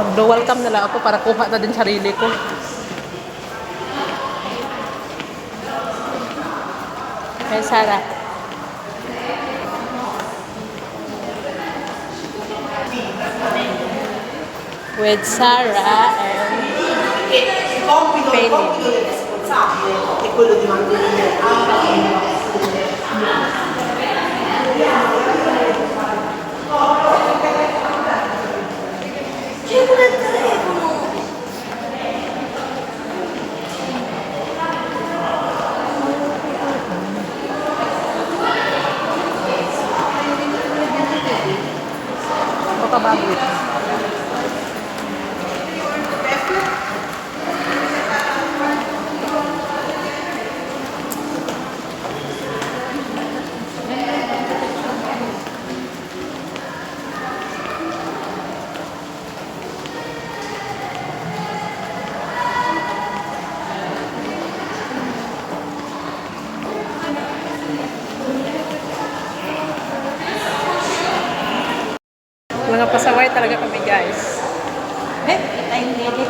Mag-welcome na lang ako para kuha na din sarili ko. Hey, Sarah. With Sarah and Il 来てくれて pasaway talaga kami guys. Eh, time nag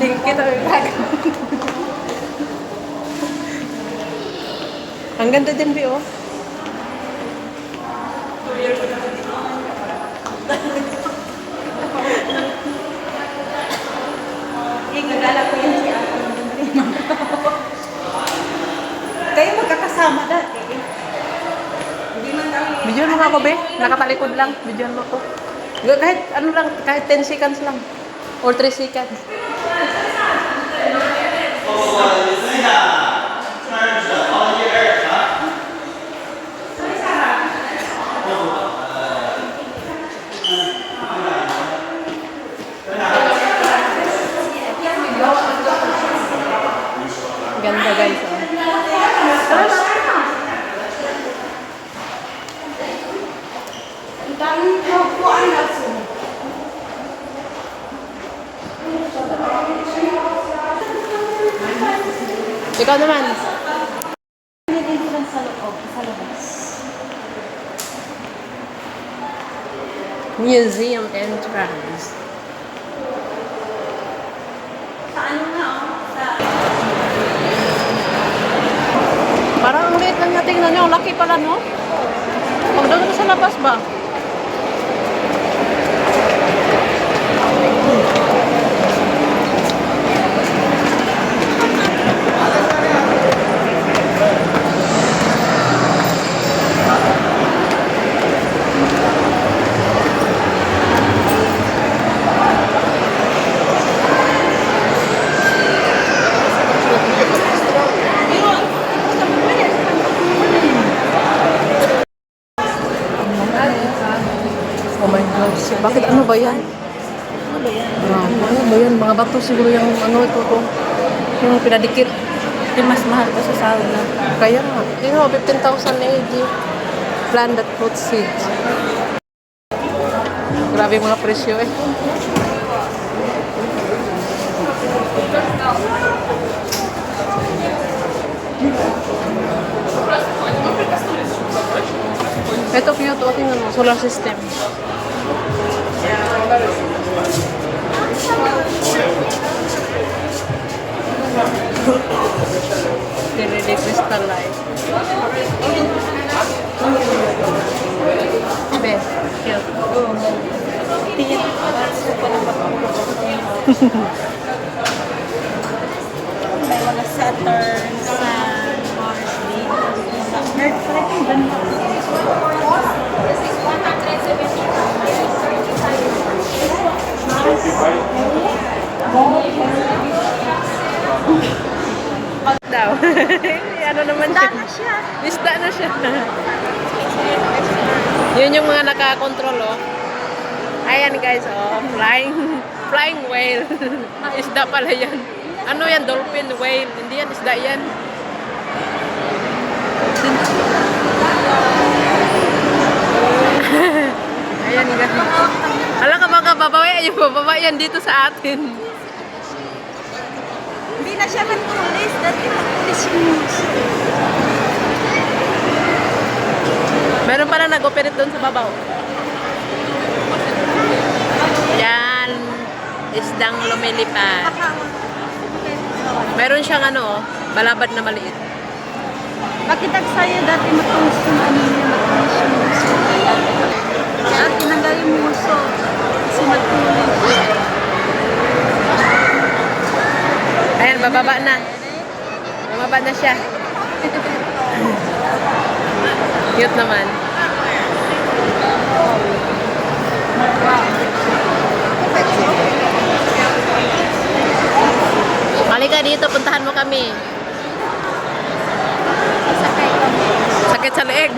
Thank you talaga. Ang ganda din, Bi, oh. Eh, nagala ko yan si Ate. Kayo magkakasama dati. eh. Hindi man nga ako, Be. Nakatalikod lang. Bidyon mo ko. Kahit ano lang, kahit 10 seconds lang. Or 3 seconds. Ganda guys. Oh. Ang daming upuan na po. Ikaw naman. Din lang sa loob, sa labas. Museum entrance. Sa ano nga, oh? Sa... Parang ang liit lang niya. Tingnan niyo, laki pala, no? Pag doon sa labas ba? Oh my gosh. Bakit ano ba yan? Ano ba yan? Ano ba yan? Mga bato siguro yung ano ito ko. Yung pinadikit. Yung mas mahal pa sa sauna. Kaya nga. Yun know, 15,000 AD. Plant that fruit seeds. Grabe mga presyo eh. Ito cute. O, tingnan mo. Solar system. Really crystalline. Best. Cute. Tingin ko pa May mga Saturn, Sun, Mars, Venus. Sa Earth pala yung ganda. daw. Ano naman siya? na siya. Isda na siya. Yun yung mga nakakontrol, oh. Ayan guys, oh. Flying, flying whale. isda pala yan. Ano yan? Dolphin whale. Hindi yan, isda yan. Ayan guys. Alam ka baka babawi, yung bababa yan dito sa atin. Na siya nag-police. Dati nag-police yung Meron pala nag-operate doon sa babaw. isdang lumilipad. Meron siyang ano, balabad na maliit. Bakit saya dati matulis yung ano niya, matulis yung muso. Kaya tinanggal yung muso. Kasi matulis. Bababa na. Bababa na siya. Cute naman. Halika dito, puntahan mo kami. Sakit sa leeg.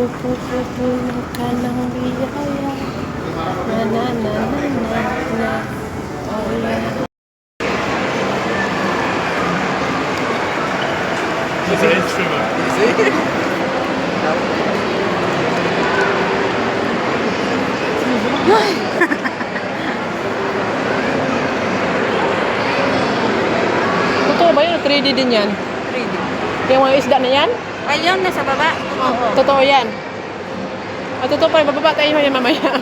Napupupupupupuno ka ng biyaya Na na na na na na Oh yeah It's an instrument. Totoo ba yun? 3D din yan? 3D. Yung mga isda na yan? Ayun, nasa baba. Oo. Totoo yan. At totoo pa, bababa tayo yan mamaya.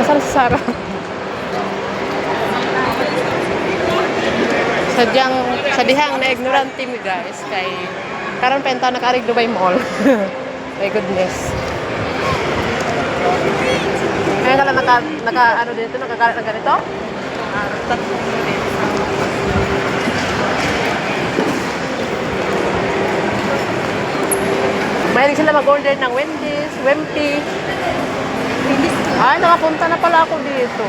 Kasal si Sarah. Sadyang, sadihang na ignorante mi guys kay karon pa yung tao nakarig Dubai Mall. My goodness. Kaya ka lang naka, naka ano dito, nakakalat na ganito? Mahilig sila mag-order ng Wendy's, Wimpy. Ay, nakapunta na pala ako dito.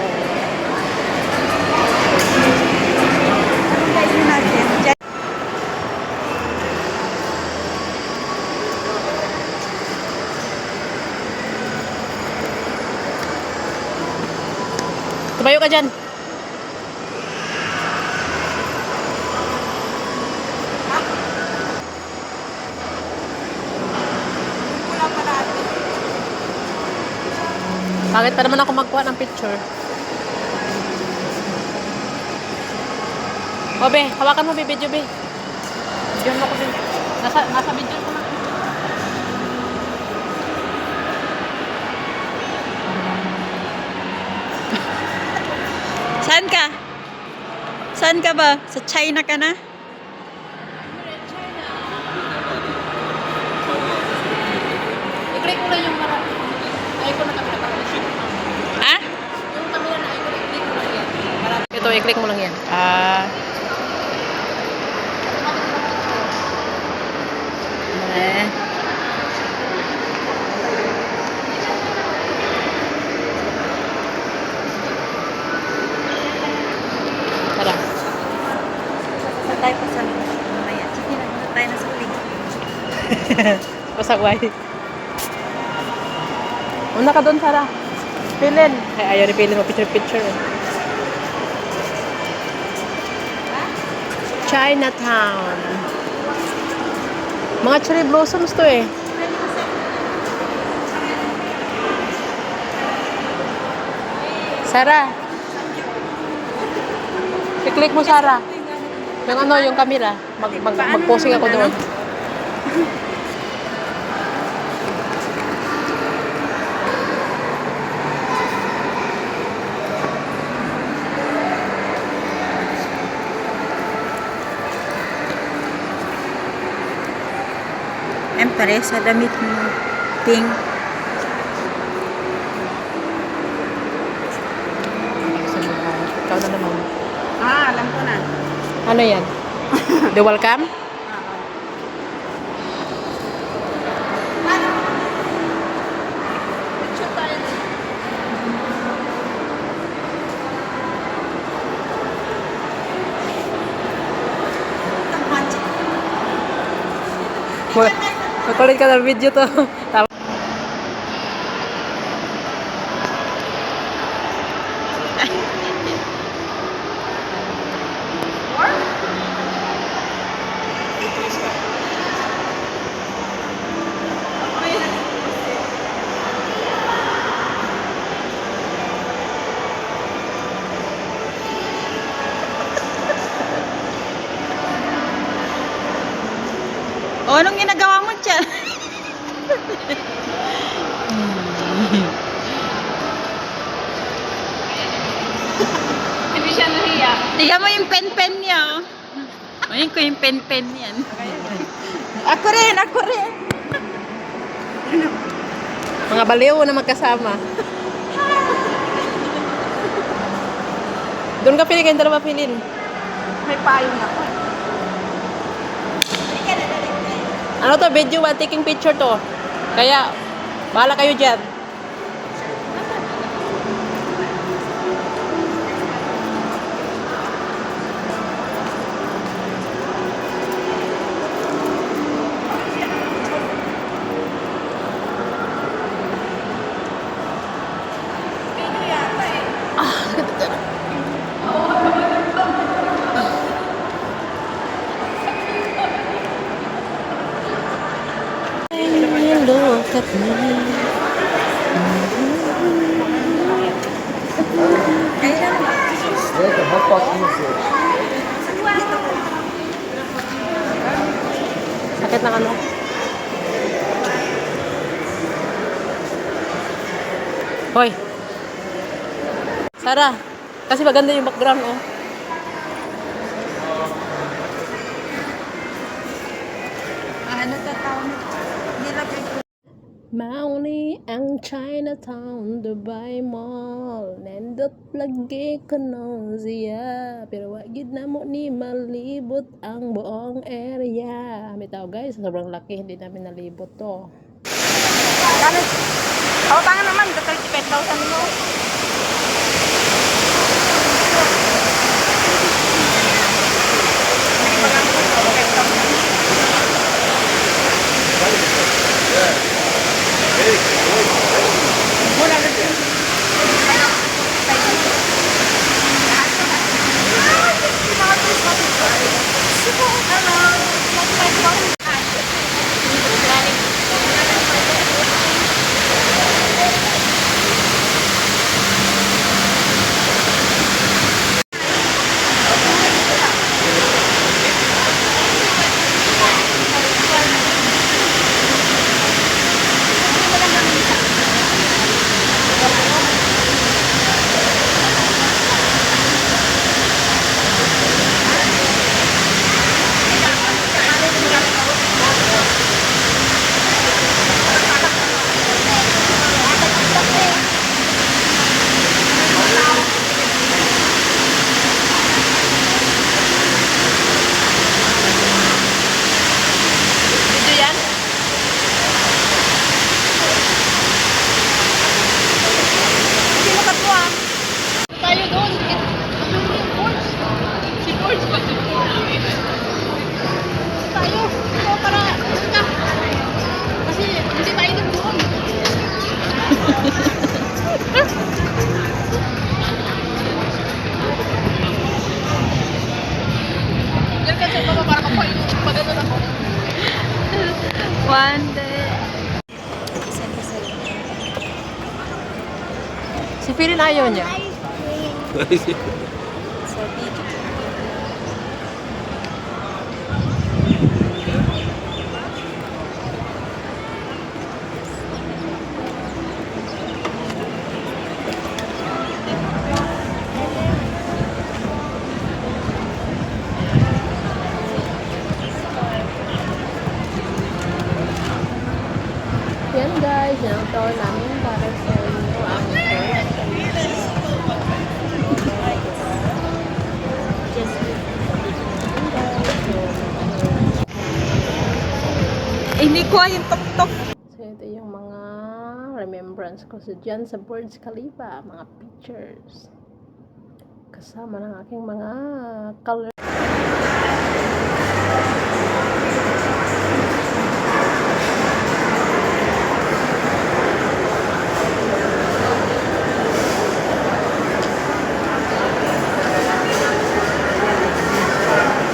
Tumayo ka dyan. Bakit pa naman ako magkuha ng picture? O be, hawakan mo be, video be. Video mo ko be. Nasa, nasa video ko na. Saan ka? Saan ka ba? Sa China ka na? I-click mo lang yung para. Icon na camera para Ah? Yung camera na icon, i-click mo lang yan. Para... Ito, i-click mo lang yan. Ah. Eh. Tara. Sa tayo pa sa mamaya. Sige na, muna tayo na sa uling. Pasagway. Una ka doon, Sarah. Pilin. Ay, ayaw ni Pilin mo picture-picture. eh. Chinatown. Mga cherry blossoms to eh. Sarah. I-click mo, Sarah. Yung ano, yung camera. Mag, mag, mag-posing ako doon. Siyempre, sa damit mo, pink. Ikaw na naman. Ah, alam ko na. Ano yan? The welcome? Makulit ka ng video to. Tama. Anong ginagawa mo dyan? Hindi siya Tingnan mo yung pen-pen niya, oh. Ayun ko yung pen-pen niyan. Ako rin, ako rin. Mga baliw na magkasama. Doon ka pili kayong dalawa pilin. May payong ako. Ano to, video ba? Taking picture to. Kaya, bahala kayo dyan. Sakit ng ano? Hoy. Sara, kasi maganda yung background, oh. Ano tatawag mo? Nilagay ko. Mauni ang Chinatown, Dubai Mall Nindot lagi ko nung siya Pero wag gid na mo ni malibot ang buong area Bitaw guys, sobrang laki, hindi namin nalibot to Ano? Kawatangan naman, 35,000 mo. гривня. Hindi ko yung tok-tok. So ito yung mga remembrance ko sa dyan sa Burj Khalifa, mga pictures. Kasama ng aking mga color.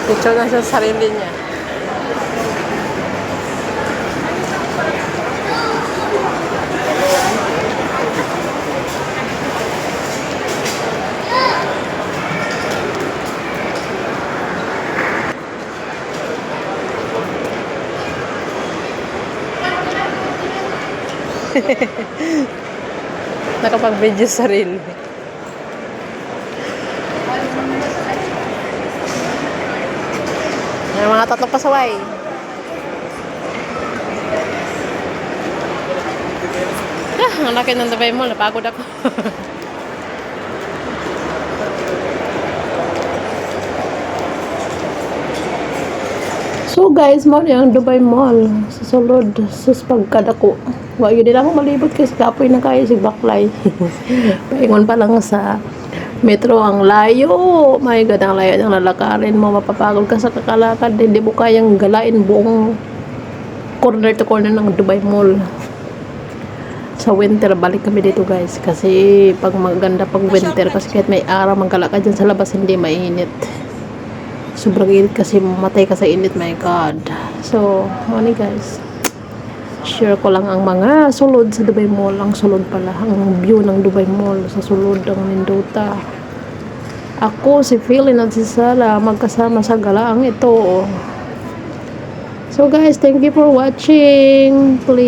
Picture na sa sarili niya. Nakapag-video sarili. May mga tatlong pasaway. Ah, ang laki ng Dubai Mall. Napagod ako. So guys, mo yung Dubai Mall sa sulod sa pagkadako. Wa yun din ako malibot kasi kapoy na kayo si Baklay. Paingon pa lang sa metro ang layo. My God, ang layo ng lalakarin mo. Mapapagod ka sa kakalakad. Hindi mo kayang galain buong corner to corner ng Dubai Mall. Sa winter, balik kami dito guys. Kasi pag maganda pag winter, kasi kahit may araw, magkala ka dyan sa labas, hindi mainit sobrang init kasi matay ka sa init my god. So ano guys share ko lang ang mga sulod sa Dubai Mall. Ang sulod pala ang view ng Dubai Mall. Sa sulod ng Mendota ako si Philin at si Sara magkasama sa galaang ito. So guys thank you for watching. Please